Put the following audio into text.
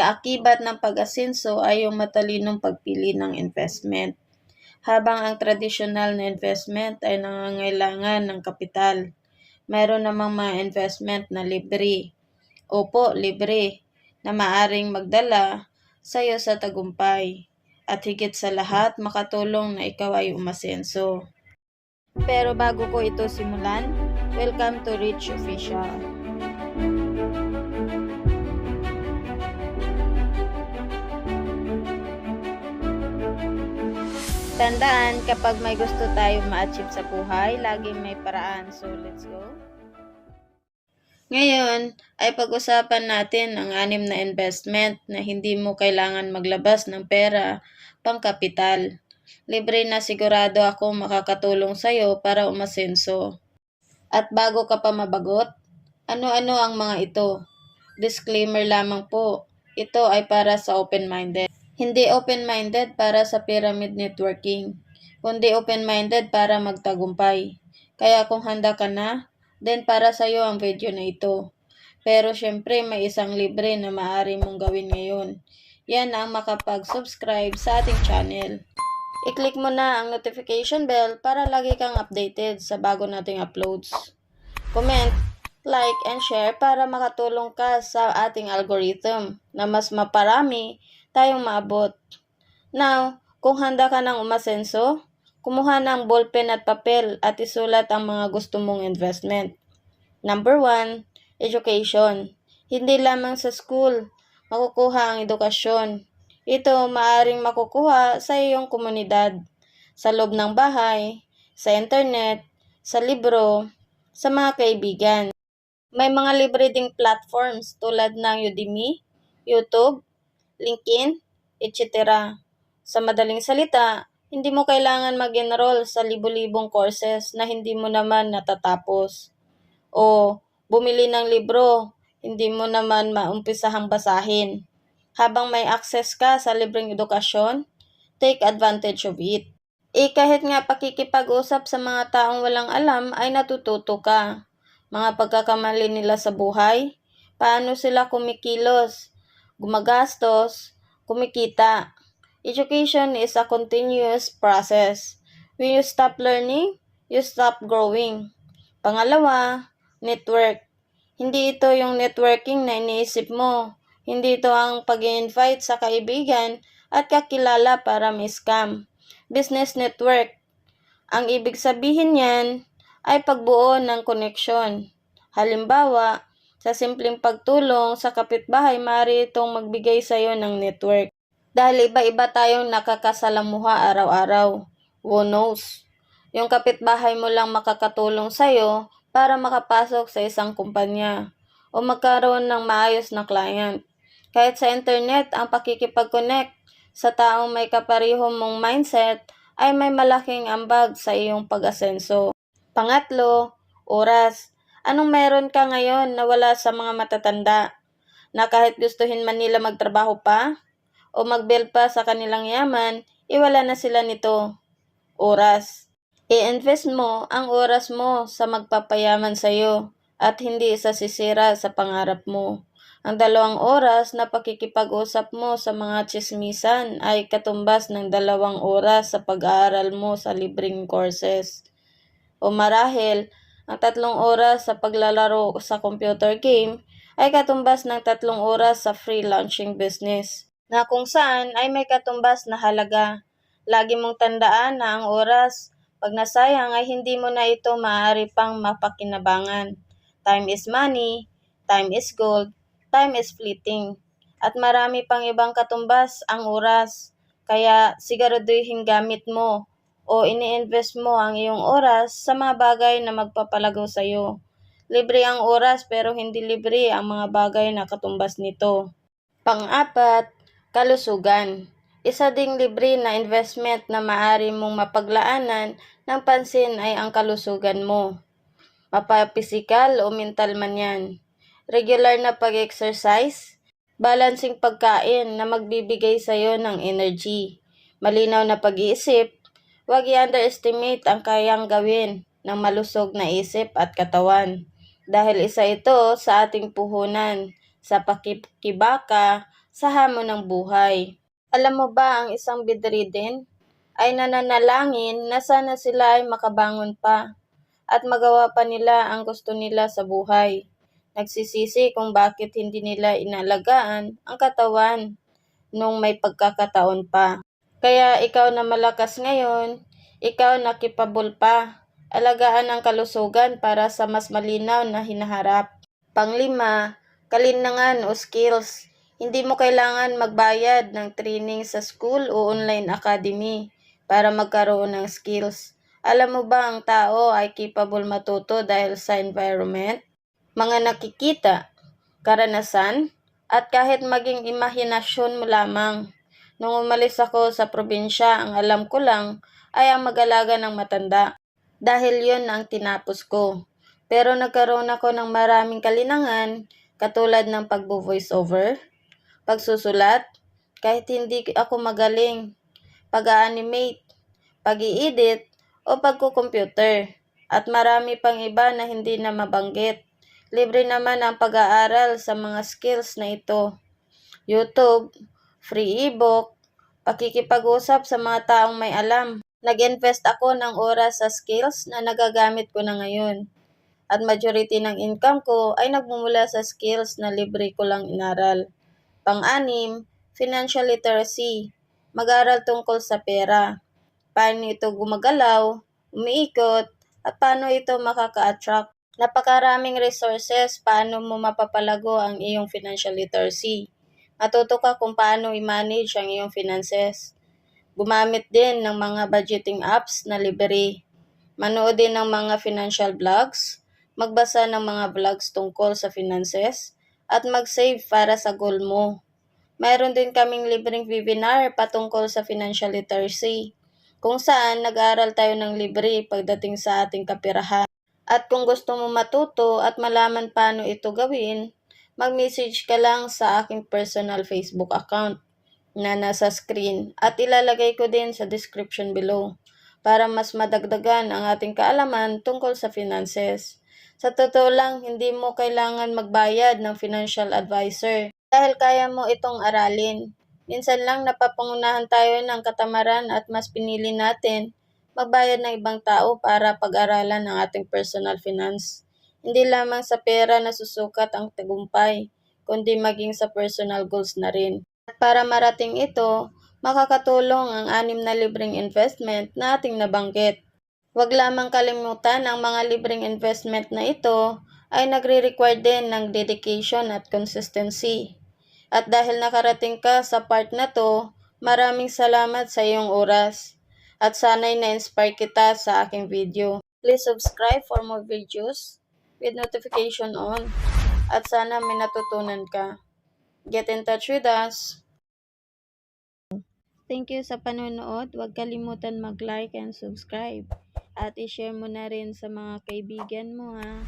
Kaakibat ng pag-asenso ay yung matalinong pagpili ng investment. Habang ang tradisyonal na investment ay nangangailangan ng kapital. Mayroon namang mga investment na libre. Opo, libre, na maaring magdala sa iyo sa tagumpay. At higit sa lahat, makatulong na ikaw ay umasenso. Pero bago ko ito simulan, welcome to Rich Official. Tandaan, kapag may gusto tayong ma-achieve sa buhay, laging may paraan. So, let's go. Ngayon ay pag-usapan natin ang anim na investment na hindi mo kailangan maglabas ng pera pang kapital. Libre na sigurado ako makakatulong sa'yo para umasenso. At bago ka pa mabagot, ano-ano ang mga ito? Disclaimer lamang po, ito ay para sa open-minded. Hindi open-minded para sa pyramid networking, kundi open-minded para magtagumpay. Kaya kung handa ka na, then para sa iyo ang video na ito. Pero syempre may isang libre na maaari mong gawin ngayon. Yan ang makapag-subscribe sa ating channel. I-click mo na ang notification bell para lagi kang updated sa bago nating uploads. Comment, like, and share para makatulong ka sa ating algorithm na mas maparami tayong maabot. Now, kung handa ka ng umasenso, kumuha ng ballpen at papel at isulat ang mga gusto mong investment. Number one, education. Hindi lamang sa school makukuha ang edukasyon. Ito maaring makukuha sa iyong komunidad, sa loob ng bahay, sa internet, sa libro, sa mga kaibigan. May mga libre ding platforms tulad ng Udemy, YouTube, LinkedIn, etc. Sa madaling salita, hindi mo kailangan mag-enroll sa libo-libong courses na hindi mo naman natatapos. O bumili ng libro, hindi mo naman maumpisahang basahin. Habang may access ka sa libreng edukasyon, take advantage of it. Eh kahit nga pakikipag-usap sa mga taong walang alam ay natututo ka. Mga pagkakamali nila sa buhay, paano sila kumikilos, gumagastos, kumikita. Education is a continuous process. When you stop learning, you stop growing. Pangalawa, network. Hindi ito yung networking na iniisip mo. Hindi ito ang pag invite sa kaibigan at kakilala para may scam. Business network. Ang ibig sabihin niyan ay pagbuo ng koneksyon. Halimbawa, sa simpleng pagtulong sa kapitbahay, maaari itong magbigay sa iyo ng network. Dahil iba-iba tayong nakakasalamuha araw-araw. Who knows? Yung kapitbahay mo lang makakatulong sa'yo para makapasok sa isang kumpanya o magkaroon ng maayos na client. Kahit sa internet, ang pakikipag-connect sa taong may kapariho mong mindset ay may malaking ambag sa iyong pag-asenso. Pangatlo, oras. Anong meron ka ngayon na wala sa mga matatanda? Na kahit gustuhin man nila magtrabaho pa o mag-build pa sa kanilang yaman, iwala na sila nito. Oras. I-invest mo ang oras mo sa magpapayaman sa iyo at hindi sa sisira sa pangarap mo. Ang dalawang oras na pakikipag-usap mo sa mga chismisan ay katumbas ng dalawang oras sa pag-aaral mo sa libreng courses. O marahil, ang tatlong oras sa paglalaro sa computer game ay katumbas ng tatlong oras sa free launching business na kung saan ay may katumbas na halaga. Lagi mong tandaan na ang oras, pag nasayang ay hindi mo na ito maaari pang mapakinabangan. Time is money, time is gold, time is fleeting. At marami pang ibang katumbas ang oras. Kaya siguraduhin gamit mo o ini-invest mo ang iyong oras sa mga bagay na magpapalagaw sa iyo. Libre ang oras pero hindi libre ang mga bagay na katumbas nito. Pang-apat, kalusugan. Isa ding libre na investment na maaari mong mapaglaanan ng pansin ay ang kalusugan mo. Mapapisikal o mental man yan. Regular na pag-exercise, balancing pagkain na magbibigay sa iyo ng energy. Malinaw na pag-iisip, huwag i-underestimate ang kayang gawin ng malusog na isip at katawan. Dahil isa ito sa ating puhunan sa pakikibaka sa hamon ng buhay. Alam mo ba ang isang bedridden ay nananalangin na sana sila ay makabangon pa at magawa pa nila ang gusto nila sa buhay. Nagsisisi kung bakit hindi nila inalagaan ang katawan nung may pagkakataon pa. Kaya ikaw na malakas ngayon, ikaw na kipabol pa, alagaan ang kalusugan para sa mas malinaw na hinaharap. Panglima, kalinangan o skills. Hindi mo kailangan magbayad ng training sa school o online academy para magkaroon ng skills. Alam mo ba ang tao ay capable matuto dahil sa environment? Mga nakikita, karanasan, at kahit maging imahinasyon mo lamang. Nung umalis ako sa probinsya, ang alam ko lang ay ang mag-alaga ng matanda. Dahil yun ang tinapos ko. Pero nagkaroon ako ng maraming kalinangan katulad ng pagbo-voice over, pagsusulat, kahit hindi ako magaling, pag-animate, pag-i-edit, o pagko-computer. At marami pang iba na hindi na mabanggit. Libre naman ang pag-aaral sa mga skills na ito. YouTube, free ebook, pakikipag-usap sa mga taong may alam. Nag-invest ako ng oras sa skills na nagagamit ko na ngayon. At majority ng income ko ay nagmumula sa skills na libre ko lang inaral. Pang-anim, financial literacy. Mag-aral tungkol sa pera. Paano ito gumagalaw, umiikot, at paano ito makaka-attract. Napakaraming resources paano mo mapapalago ang iyong financial literacy. Matuto ka kung paano i-manage ang iyong finances. Gumamit din ng mga budgeting apps na libre. Manood din ng mga financial vlogs, magbasa ng mga vlogs tungkol sa finances, at mag-save para sa goal mo. Mayroon din kaming libreng webinar patungkol sa financial literacy, kung saan nag-aaral tayo ng libre pagdating sa ating kapirahan. At kung gusto mo matuto at malaman paano ito gawin, mag-message ka lang sa aking personal Facebook account na nasa screen at ilalagay ko din sa description below para mas madagdagan ang ating kaalaman tungkol sa finances. Sa totoo lang, hindi mo kailangan magbayad ng financial advisor dahil kaya mo itong aralin. Minsan lang napapangunahan tayo ng katamaran at mas pinili natin magbayad ng ibang tao para pag-aralan ang ating personal finance. Hindi lamang sa pera na susukat ang tagumpay, kundi maging sa personal goals na rin. At para marating ito, makakatulong ang anim na libreng investment na ating nabanggit. Huwag lamang kalimutan ang mga libreng investment na ito ay nagre-require din ng dedication at consistency. At dahil nakarating ka sa part na to, maraming salamat sa iyong oras. At sana'y na-inspire kita sa aking video. Please subscribe for more videos with notification on. At sana may natutunan ka. Get in touch with us. Thank you sa panonood. Huwag kalimutan mag-like and subscribe. At i-share mo na rin sa mga kaibigan mo ha.